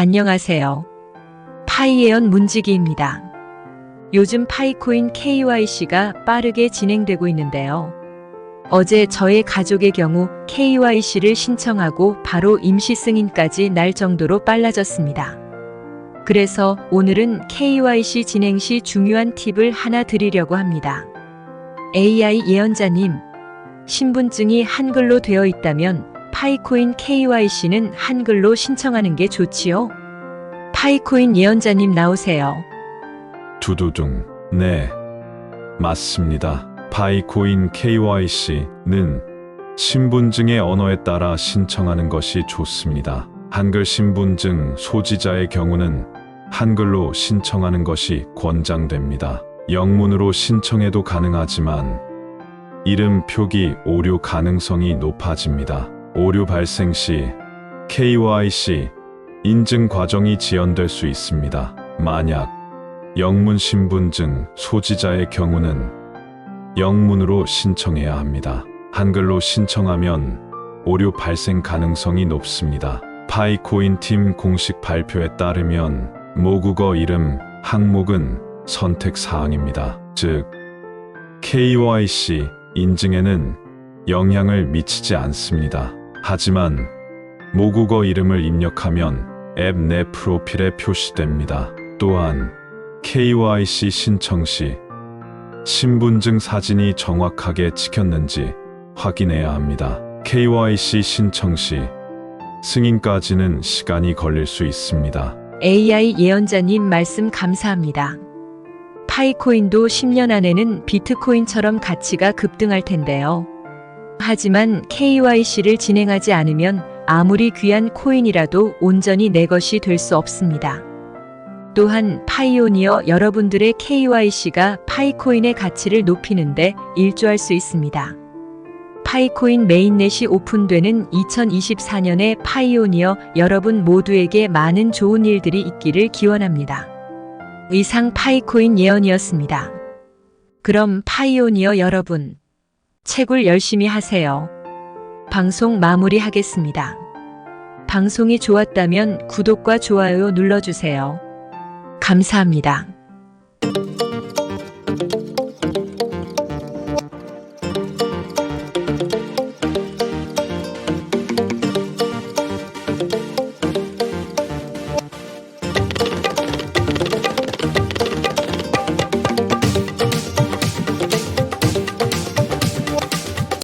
안녕하세요. 파이에연 문지기입니다. 요즘 파이코인 KYC가 빠르게 진행되고 있는데요. 어제 저의 가족의 경우 KYC를 신청하고 바로 임시 승인까지 날 정도로 빨라졌습니다. 그래서 오늘은 KYC 진행 시 중요한 팁을 하나 드리려고 합니다. AI 예언자님, 신분증이 한글로 되어 있다면 파이코인 KYC는 한글로 신청하는 게 좋지요? 파이코인 예언자님 나오세요. 두두둥. 네. 맞습니다. 파이코인 KYC는 신분증의 언어에 따라 신청하는 것이 좋습니다. 한글 신분증 소지자의 경우는 한글로 신청하는 것이 권장됩니다. 영문으로 신청해도 가능하지만 이름 표기 오류 가능성이 높아집니다. 오류 발생 시 KYC 인증 과정이 지연될 수 있습니다. 만약 영문 신분증 소지자의 경우는 영문으로 신청해야 합니다. 한글로 신청하면 오류 발생 가능성이 높습니다. 파이코인 팀 공식 발표에 따르면 모국어 이름 항목은 선택 사항입니다. 즉, KYC 인증에는 영향을 미치지 않습니다. 하지만 모국어 이름을 입력하면 앱 내 프로필에 표시됩니다. 또한 KYC 신청 시 신분증 사진이 정확하게 찍혔는지 확인해야 합니다. KYC 신청 시 승인까지는 시간이 걸릴 수 있습니다. AI 예언자님 말씀 감사합니다. 파이코인도 10년 안에는 비트코인처럼 가치가 급등할 텐데요. 하지만 KYC를 진행하지 않으면 아무리 귀한 코인이라도 온전히 내 것이 될 수 없습니다. 또한 파이오니어 여러분들의 KYC가 파이코인의 가치를 높이는데 일조할 수 있습니다. 파이코인 메인넷이 오픈되는 2024년에 파이오니어 여러분 모두에게 많은 좋은 일들이 있기를 기원합니다. 이상 파이코인 예언이었습니다. 그럼 파이오니어 여러분, 채굴 열심히 하세요. 방송 마무리하겠습니다. 방송이 좋았다면 구독과 좋아요 눌러주세요. 감사합니다.